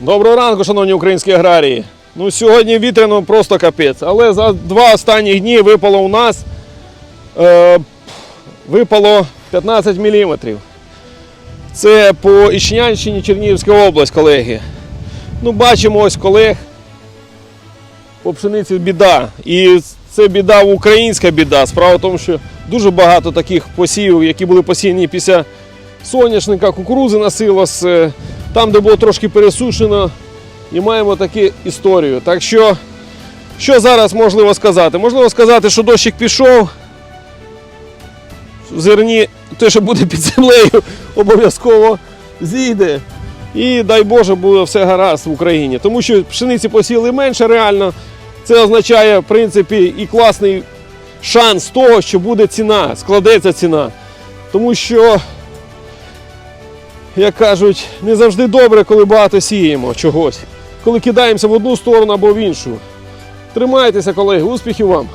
Доброго ранку, шановні українські аграрії. Ну, сьогодні вітряно просто капець. Але за два останні дні випало у нас е, випало 15 мм. Це по Ічнянщині, Чернігівська область, колеги. Ну, бачимо ось колег по пшениці біда. І це біда українська біда. Справа в тому, що дуже багато таких посівів, які були посіяні після соняшника, кукурузи на силос, е, там, де було трошки пересушено, і маємо таку історію. Так що, що зараз можливо сказати? Можливо сказати, що дощик пішов. Зерні те, що буде під землею, обов'язково зійде. І дай Боже, буде все гаразд в Україні. Тому що пшениці посіяли менше реально. Це означає, в принципі, і класний шанс того, що буде ціна, складеться ціна. Тому що, як кажуть, не завжди добре, коли багато сіємо чогось. Коли кидаємося в одну сторону або в іншу. Тримайтеся, колеги, успіхів вам!